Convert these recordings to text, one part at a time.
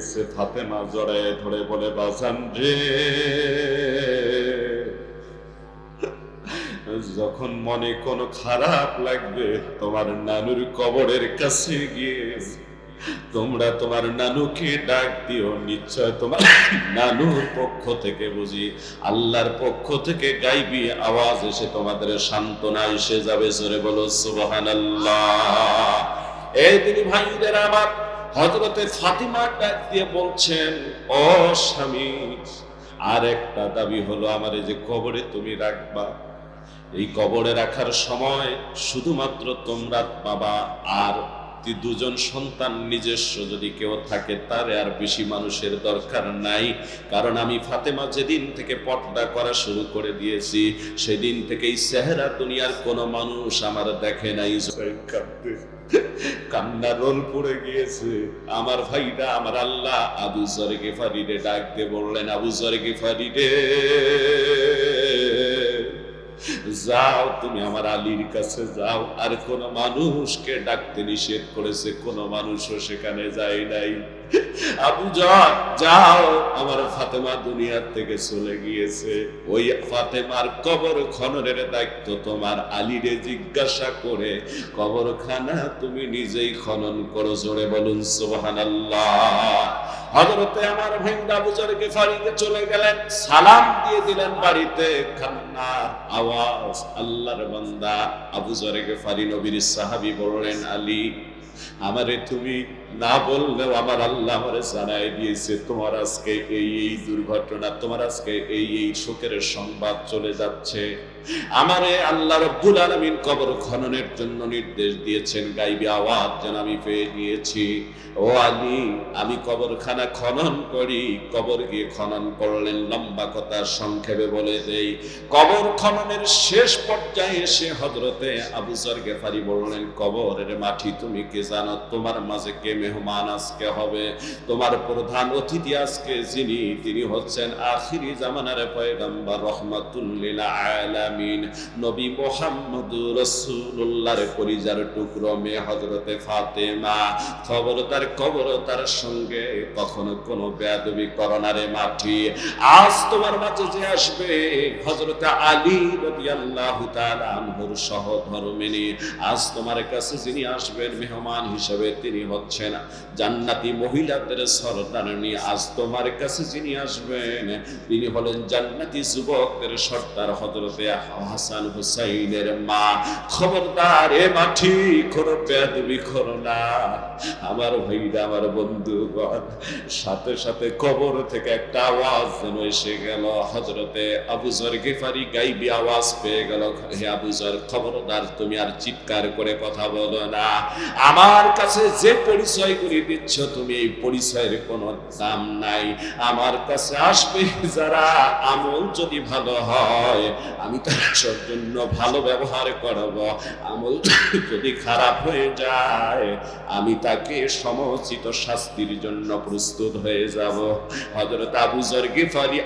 গেছে ফাতেমা জড়ায় ধরে বলে বাজান রে। যখন মনে কোনো খারাপ লাগবে, তোমার নানুর কবরের কাছে গিয়ে, তোমরা তোমার নানুকে ডাক দিও, নিশ্চয় তোমার নানুর পক্ষ থেকে বুঝি, আল্লাহর পক্ষ থেকে গাইবি আওয়াজ এসে তোমাদের সান্ত্বনা এসে যাবে। জোরে বলো, সুবহানাল্লাহ। এই তিনি ভাইদের আমার হজরতে ফাতিমা ডাক দিয়ে বলছেন, ও স্বামী আর একটা দাবি হলো আমার যে কবরে তুমি রাখবা। এই কবরে রাখার সময় শুধুমাত্র তোমরা বাবা আর তি- দুজন সন্তান নিজস্ব যদি কেউ থাকে, তার আর বেশি মানুষের দরকার নাই। কারণ আমি ফাতেমা যেদিন থেকে পর্দা করা শুরু করে দিয়েছি, সেদিন থেকেই সেহেরা দুনিয়ার কোনো মানুষ আমার দেখে নাই। কান্না রোল পড়ে গিয়েছে। আমার ভাইটা আমার আল্লাহ, আবু জরে গেফারি রে ডাক দিয়ে বললেন, আবু জরে গেফারি রে যাও, তুমি আমার আলীর কাছে যাও। আর কোন মানুষকে ডাকতে নিষেধ করেছে, কোন মানুষও সেখানে যায় নাই। আবু জান যাও, আমার ফাতেমা দুনিয়ার থেকে চলে গিয়েছে। ওই ফাতেমার কবর খননের দায়িত্ব তোমার আলীরে জিজ্ঞাসা করে, কবরখানা তুমি নিজেই খনন করো জোরে বলুন, সুবহানাল্লাহ। হযরতে আমার গেফারিতে চলে গেলেন, সালাম দিয়ে দিলেন বাড়িতে। কান্নার আওয়াজ, আল্লাহর বান্দা আবু জর গেফারি নবীর সাহাবী বললেন, আলী আমারে তুমি না বললেও আমার আল্লাহ আমারে জানাই দিয়েছে, তোমার আজকে এই এই দুর্ঘটনা, তোমার আজকে এই এই শোকের সংবাদ চলে যাচ্ছে। আমারে আল্লাহ রব্বুল আলামিন কবর খননের জন্য নির্দেশ দিয়েছেন, গাইবি আওয়াজ যেন আমি পেয়ে গিয়েছি। ও আলী, আমি কবরখানা খনন করি, কবর গিয়ে খনন করলেন লম্বা কথা সংক্ষেপে বলে দেই। কবর খননের শেষ পর্যায়ে এসে হজরতে আবু গেফারি বললেন, কবরের মাটি তুমি কে জানো? তোমার মাঝে কে মেহমান আজকে হবে? তোমার প্রধান অতিথি আজকে যিনি, তিনি হচ্ছেন আখিরি জামানার পয়গম্বর রহমাতুল্লিল আলামিন নবী মোহাম্মদুর রাসূলুল্লাহর পরিজার টুকরো মেয়ে হযরতে ফাতেমা। খবর তার কবর তার সঙ্গে। কখনো কোনো আজ তোমার মাঝে যে আসবে হযরতে আলী তাআলা আনহুর সহধর্মিনী। আজ তোমার কাছে যিনি আসবেন মেহমান হিসেবে তিনি হচ্ছেন জান্নাতি মহিলাদের সরদারণী আজ তোমার কাছে যিনি আসবেন, তিনি হলেন জান্নাতি যুবকদের সর্দার হযরতে হাসান হুসাইনের মা। খবরদার, এ মাটি কোনো করো না। আমার ভাইরা, আমার বন্ধুগণ, সাথে সাথে কবর থেকে একটা আওয়াজ যেন এসে গেল। হজরতে আবুজর গেফারি গাইবি আওয়াজ পেয়ে গেল। হে আবুজর খবরদার, তুমি আর চিৎকার করে কথা বলো না। আমার কাছে যে পরিচয়গুলি দিচ্ছ, তুমি এই পরিচয়ের কোনো দাম নাই। আমার কাছে আসবে যারা আমল যদি ভালো হয়, আমি জন্য ভালো ব্যবহার করব। আমল যদি খারাপ হয়ে যায়, আমি তাকে সমচিত শাস্তির জন্য প্রস্তুত হয়ে যাব। গিফারি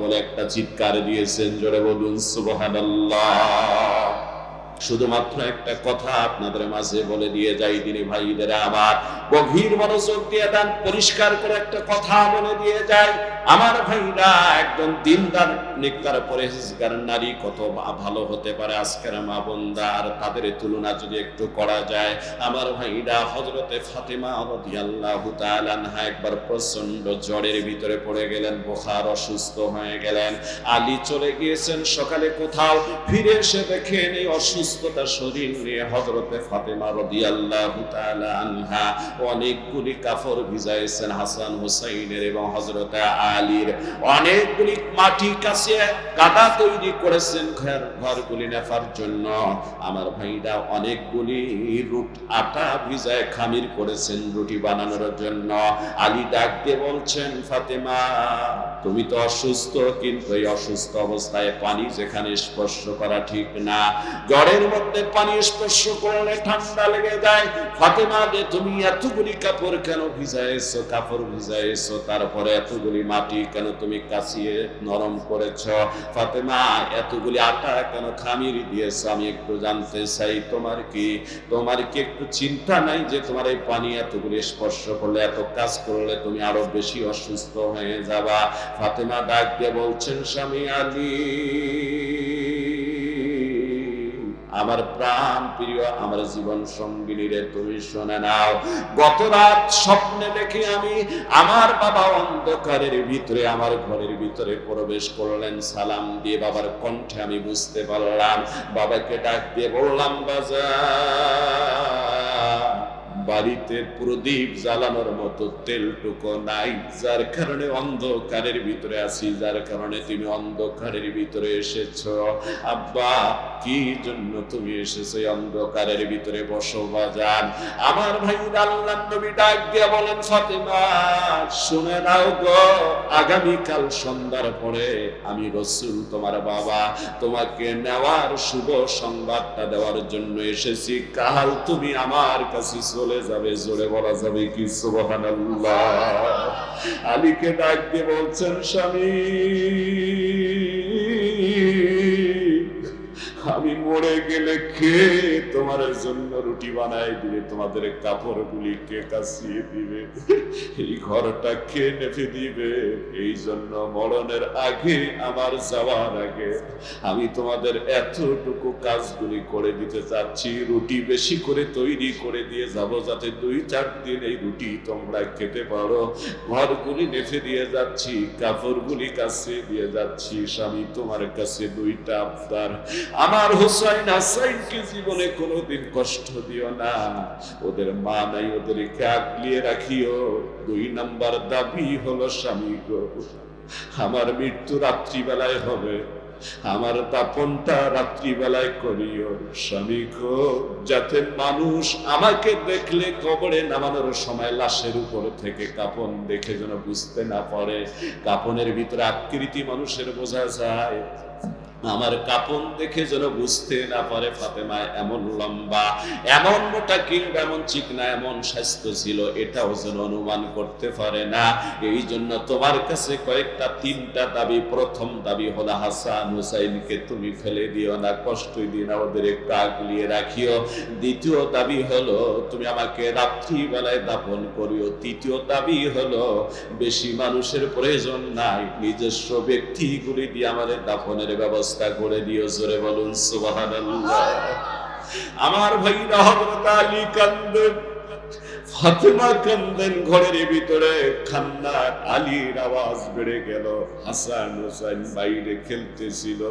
বলে একটা চিৎকার দিয়েছেন। জোরে বলুন শুধুমাত্র একটা কথা আপনাদের মাঝে বলে দিয়ে যাই তিনি ভাইদের আবার গভীর মনোযোগ দিয়ে দেন, পরিষ্কার করে একটা কথা বলে দিয়ে যাই। আমার ভাইরা একজন দিনদার নিকার পরেজগার নারী কত ভালো হতে পারে আজকের মা বোনরা? আর তাদের তুলনা যদি একটু করা যায়, আমার ভাইরা হজরতে ফাতেমা রাদিয়াল্লাহু তাআলা একবার প্রচণ্ড জ্বরের ভিতরে পড়ে গেলেন, বোখার অসুস্থ হয়ে গেলেন। আলী চলে গিয়েছেন সকালে কোথাও, ফিরে এসে দেখেন এই অসুস্থতা শরীর নিয়ে হজরতে ফাতেমা রাদিয়াল্লাহু তাআলা আনহা অনেকগুলি কাফর ভিজাইছেন, হাসান হুসাইনের এবং হজরতে আলীর অনেকগুলি মাটি কাছে কাদা তৈরি করেছেন ঘর, ঘরগুলি নেফার জন্য। আমার ভাইরা অনেকগুলি রুট আটা ভিজায় খামির করেছেন রুটি বানানোর জন্য। আলী ডাক দিয়ে বলছেন, ফাতেমা, তুমি তো অসুস্থ, কিন্তু এই অসুস্থ অবস্থায় পানি যেখানে স্পর্শ করা ঠিক না। জ্বরের মধ্যে পানি স্পর্শ করলে ঠান্ডা লেগে যায়। ফাতেমা তুমি এতগুলি কাপড় কেন ভিজাইছো কাপড় ভিজাইছো তারপরে এতগুলি মাটি কেন তুমি কাশিয়ে নরম করেছ? ফাতেমা, এতগুলি আটা কেন খামির দিয়েছ? আমি একটু জানতে চাই, তোমার কি? তোমার কি একটু চিন্তা নাই যে তোমার এই পানি এতগুলি স্পর্শ করলে, এত কাজ করলে তুমি আরও বেশি অসুস্থ হয়ে যাবা? ফাতেমা ডাক দিয়ে বলছেন, স্বামী আলী। আমার প্রাণ প্রিয়, আমার জীবন সঙ্গিনী রে, তুমি শুনে নাও। গত রাত স্বপ্নে দেখি আমি আমার বাবা অন্ধকারের ভিতরে, আমার ঘরের ভিতরে প্রবেশ করলেন। সালাম দিয়ে বাবার কণ্ঠে আমি বুঝতে পারলাম। বাবাকে ডাক দিয়ে বললাম বাজা বাড়িতে প্রদীপ জ্বালানোর মতো তেলটুকু নাই, যার কারণে অন্ধকারের ভিতরে আছি, যার কারণে তুমি অন্ধকারের ভিতরে এসেছ। আব্বা, কি জন্য তুমি এসেছ অন্ধকারের ভিতরে? বসো বাজান আমার ভাই আল্লাহ নবী ডাক দিয়ে বলেন, ফাতেমা, শুনে নাও গো, আগামীকাল সন্ধ্যার পরে আমি রসুল তোমার বাবা। তোমাকে নেওয়ার শুভ সংবাদটা দেওয়ার জন্য এসেছি। কাল তুমি আমার কাছে চলে যাবে জোরে বলা যাবে কি? সুবহানাল্লাহ। আলীকে ডাক দিয়ে বলছেন স্বামী। আমি মরে গেলে কে তোমার জন্য রুটি বানাই দিবে? তোমাদের কাপড় গুলি কে কাছিয়ে দিবে? এই ঘরটা কে নেফে দিবে? এই জন্য মরণের আগে, আমার যাওয়ার আগে আমি তোমাদের এতটুকু কাজগুলি করে দিতে চাচ্ছি। রুটি বেশি করে তৈরি করে দিয়ে যাব যাতে দুই চার দিন এই রুটি তোমরা খেতে পারো। ঘরগুলি নেফে দিয়ে যাচ্ছি, কাপড়গুলি কাছে দিয়ে যাচ্ছি। স্বামী, তোমার কাছে দুইটা আবদার। আমার জীবনে কোনোদিন কষ্ট দিও না। ওদের মা নাই, ওদেরকে আগলিয়ে রাখিও। দুই নাম্বার দাবি হলো স্বামী গো, আমার মৃত্যু রাত্রিবেলায় হবে। আমার দাপনটা রাত্রিবেলায় করিও। স্বামী গো, যাতে মানুষ আমাকে দেখলে কবরে নামানোর সময় লাশের উপর থেকে কাপন দেখে যেন বুঝতে না পারে। কাপনের ভিতরে আকৃতি মানুষের বোঝা যায়। আমার কাপন দেখে যেন বুঝতে না পারে ফাতেমা, এমন লম্বা, এমন মোটা কিংবা এমন চিকনা, এমন স্বাস্থ্য ছিল, এটাও যেন অনুমান করতে পারে না। এই জন্য তোমার কাছে কয়েকটা, তিনটা দাবি। প্রথম দাবি হলো, হাসান হুসাইনকে তুমি ফেলে দিও না, কষ্টই দিও না, ওদের একটু আগলিয়ে রাখিও। দ্বিতীয় দাবি হলো, তুমি আমাকে রাত্রিবেলায় দাপন করিও। তৃতীয় দাবি হলো, বেশি মানুষের প্রয়োজন নাই, নিজস্ব ব্যক্তিগুলি দিয়ে আমাদের দাফনের ব্যবস্থা করে দিও, জোরে বলুন, সুবহানাল্লাহ। আমার ভাই হযরত আলী ফাতেমা ঘরের ভিতরে খান্নার আলীর আওয়াজ বেড়ে গেল। হাসান হোসেন বাইরে খেলতেছিল।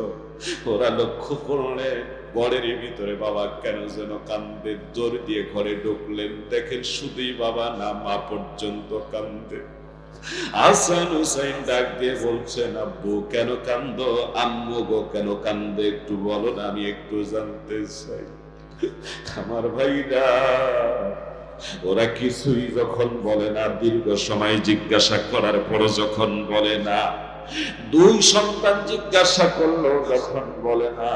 ওরা লক্ষ্য করলে ঘরের ভিতরে বাবা কেন যেন কান্দে জোর দিয়ে ঘরে ঢুকলেন। দেখেন শুধুই বাবা না, মা পর্যন্ত কান্দে হাসান হুসাইন ডাক দিয়ে বলছেন, আব্বু, কেন কান্দ? আম্মু গো, কেন কান্দে? একটু বলো না, আমি একটু জানতে চাই। আমার ভাইরা, ওরা কিছুই যখন বলে না, দীর্ঘ সময় জিজ্ঞাসা করার পর যখন বলে না, দুই সন্তান জিজ্ঞাসা করল যখন বলে না,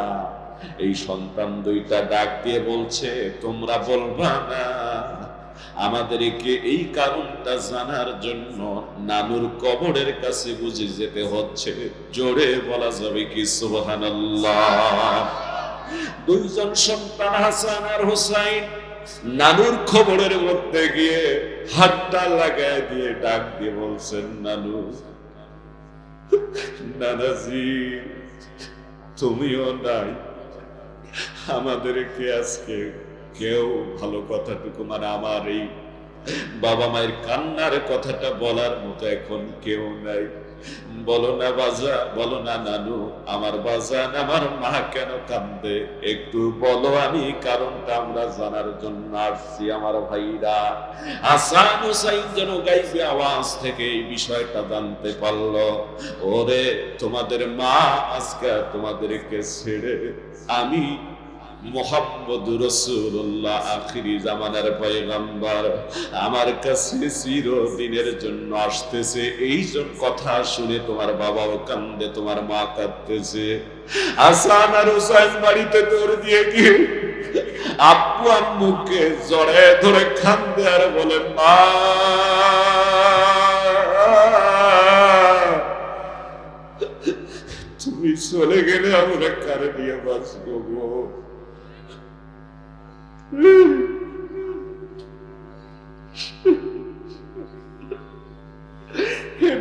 এই সন্তান দুইটা ডাক দিয়ে বলছে, তোমরা বলবা না আমাদেরকে এই কারণটা জানার জন্য নানুর কবরের কাছে বুঝে যেতে হচ্ছে। জোরে বলা যাবে কি, সুবহানাল্লাহ। দুইজন সন্তান হাসান আর হুসাইন নানুর খবরের মধ্যে গিয়ে হাতটা লাগায় দিয়ে ডাক দিয়ে বলছেন, নানু, নানাজি, তুমিও নাই। আমাদেরকে আজকে কেউ ভালো কথাটুকু মানে আমার এই বাবা মায়ের কান্নার কথাটা বলার মতো এখন কেউ নাই। বলো না বাজা বলো না নানু, আমার বাজান আমার মা কেন কান্দে একটু বলো আমি, কারণটা আমরা জানার জন্য আসছি আমার ভাইরা। আসান হুসাইন যেন গাইবে আওয়াজ থেকে এই বিষয়টা জানতে পারল। ওরে, তোমাদের মা আজকে তোমাদেরকে ছেড়ে আমি মোহাম্মদ রসুল্লাহ আখিরি জামানার আমার কাছে জন্য আসতেছে। এই কথা শুনে তোমার বাবাও কান্দে, তোমার মা কাঁদতেছে। আসান আর হুসাইন বাড়িতে দৌড় দিয়ে গিয়ে আব্বু আম্মুকে জড়ে ধরে কান্দে আর বলে, মা, তুমি চলে গেলে আমরা কারে নিয়ে বাঁচবো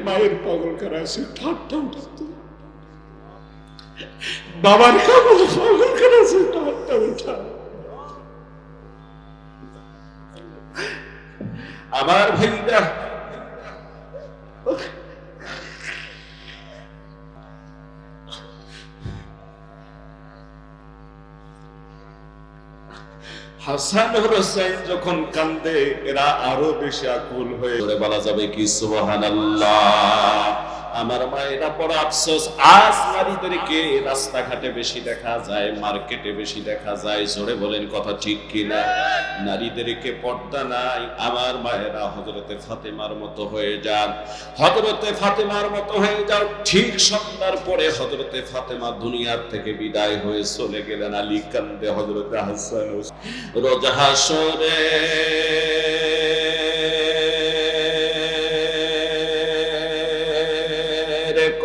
মায়ের পাগল করা আছে? ঠাট্টা উঠাতো বাবার কাগল পাগল করা আছে? ঠাট্টা উঠা আমার ভাইরা হাসান হোসেন যখন কান্দে এরা আরও বেশি আকুল হয়ে বলা যাবে কি সুবহানাল্লাহ? আমার মায়েরা বড় আফসোস, আজ নারীদেরকে রাস্তাঘাটে বেশি দেখা যায়, মার্কেটে বেশি দেখা যায়, জোরে বলেন কথা ঠিক কিনা নারীদেরকে পর্দা নাই, আমার মায়েরা হজরতে ফাতেমার মতো হয়ে যান হজরতে ফাতেমার মতো হয়ে যাও, ঠিক সন্ধ্যার পরে হজরতে ফাতেমা দুনিয়ার থেকে বিদায় হয়ে চলে গেলেন আলী কান্দে হজরতে হাসান হোসেন।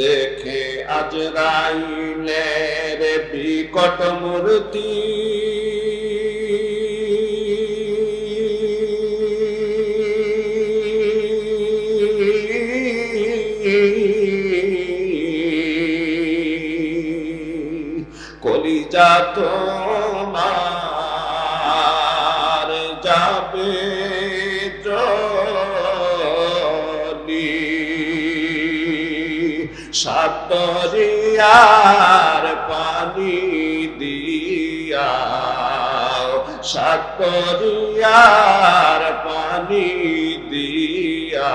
দেখে আজ রাইলের বিকট মূর্তি। কলিজা তোমার সাতরিয়ার পানি দিয়া সাতরিয়ার পানি দিয়া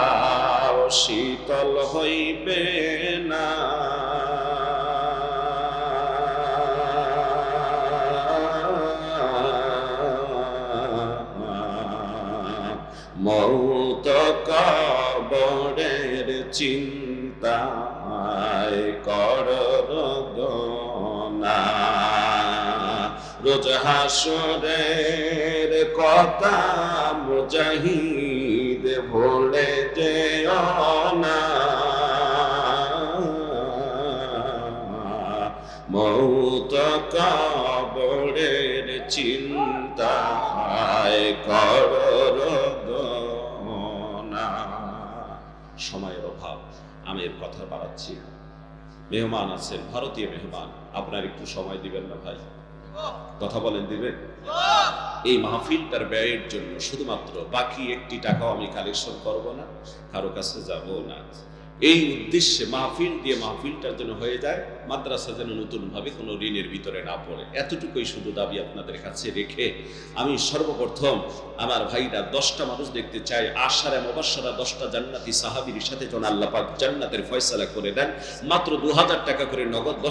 শীতল হইবে না। মৌত কবরের চিন্তায় হাসরের কথা মুজাহিদ ভুলে যেও না। মৌত কবরের চিন্তায় কর সময়ের অভাব, আমি এর কথা বাড়াচ্ছি। মেহমান আছেন, ভারতীয় মেহমান, আপনার একটু সময় দিবেন না ভাই? কথা বলেন দিবেন এই মাহফিলটার ব্যয়ের জন্য শুধুমাত্র বাকি একটি টাকাও আমি কালেকশন করব না, কারও কাছে যাব না। এই উদ্দেশ্যে মাহফিল দিয়ে মাহফিলটার জন্য হয়ে যায়, মাদ্রাসা যেন নতুনভাবে কোনো ঋণের ভিতরে না পড়ে। এতটুকুই শুধু দাবি আপনাদের কাছে রেখে আমি সর্বপ্রথম আমার ভাইরা দশটা মানুষ দেখতে চাই, আশারে মবাসারা দশটা জান্নাতি সাহাবির সাথে যেন আল্লাহ পাক জান্নাতের ফয়সালা করে দেন। মাত্র দু হাজার টাকা করে নগদ দশ